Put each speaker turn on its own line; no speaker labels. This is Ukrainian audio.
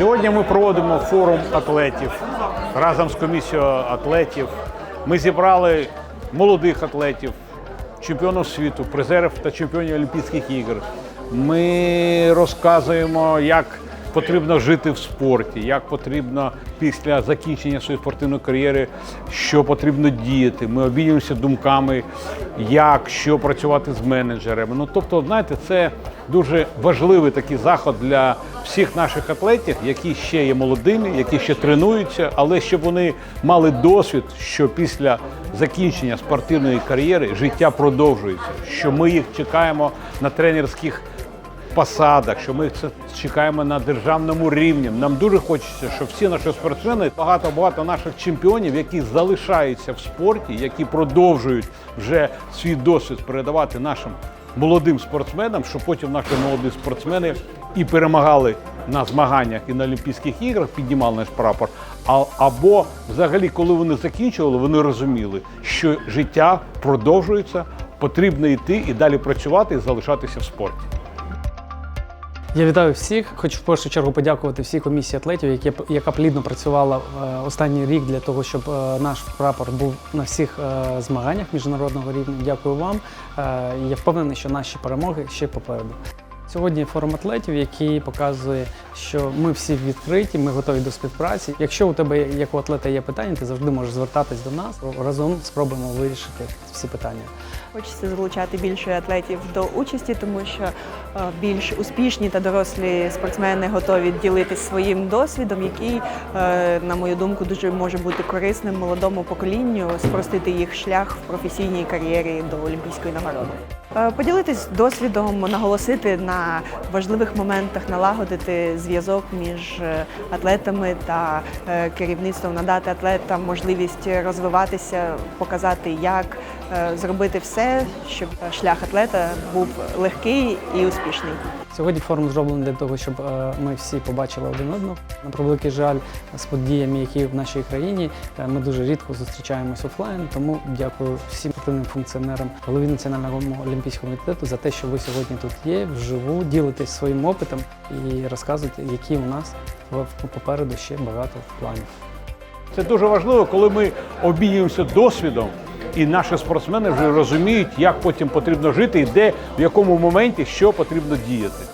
Сьогодні ми проводимо форум атлетів разом з комісією атлетів. Ми зібрали молодих атлетів, чемпіонів світу, призерів та чемпіонів Олімпійських ігор. Ми розказуємо, як потрібно жити в спорті, як потрібно після закінчення своєї спортивної кар'єри, що потрібно діяти. Ми обмінюємося думками, як що працювати з менеджерами. Ну тобто, знаєте, це дуже важливий такий заход для всіх наших атлетів, які ще є молодими, які ще тренуються, але щоб вони мали досвід, що після закінчення спортивної кар'єри життя продовжується, що ми їх чекаємо на тренерських посадах, що ми це чекаємо на державному рівні. Нам дуже хочеться, щоб всі наші спортсмени, багато-багато наших чемпіонів, які залишаються в спорті, які продовжують вже свій досвід передавати нашим молодим спортсменам, щоб потім наші молоді спортсмени і перемагали на змаганнях і на Олімпійських іграх, піднімали наш прапор. А, або взагалі, коли вони закінчували, вони розуміли, що життя продовжується, потрібно йти і далі працювати і залишатися в спорті.
Я вітаю всіх. Хочу в першу чергу подякувати всій комісії атлетів, які, яка плідно працювала е, останній рік для того, щоб е, наш прапор був на всіх е, змаганнях міжнародного рівня. Дякую вам. Я впевнений, що наші перемоги ще попереду. Сьогодні форум атлетів, який показує, що ми всі відкриті, ми готові до співпраці. Якщо у тебе як у атлета є питання, ти завжди можеш звертатись до нас. Разом спробуємо вирішити всі питання.
Хочеться залучати більше атлетів до участі, тому що е, більш успішні та дорослі спортсмени готові ділитися своїм досвідом, який, е, на мою думку, дуже може бути корисним молодому поколінню, спростити їх шлях в професійній кар'єрі до олімпійської нагороди. Е, Поділитись досвідом, наголосити на важливих моментах, налагодити зв'язок між е, атлетами та е, керівництвом, надати атлетам можливість розвиватися, показати, як зробити все, щоб шлях атлета був легкий і успішний.
Сьогодні форум зроблений для того, щоб е, ми всі побачили один одного. На превеликий жаль, з подіями, які в нашій країні, е, ми дуже рідко зустрічаємось офлайн. Тому дякую всім активним функціонерам голові Національного олімпійського комітету за те, що ви сьогодні тут є, вживу, ділитесь своїм опитом і розказуєте, які у нас в- попереду ще багато планів.
Це дуже важливо, коли ми обмінюємося досвідом, і наші спортсмени вже розуміють, як потім потрібно жити і де в якому моменті що потрібно діяти.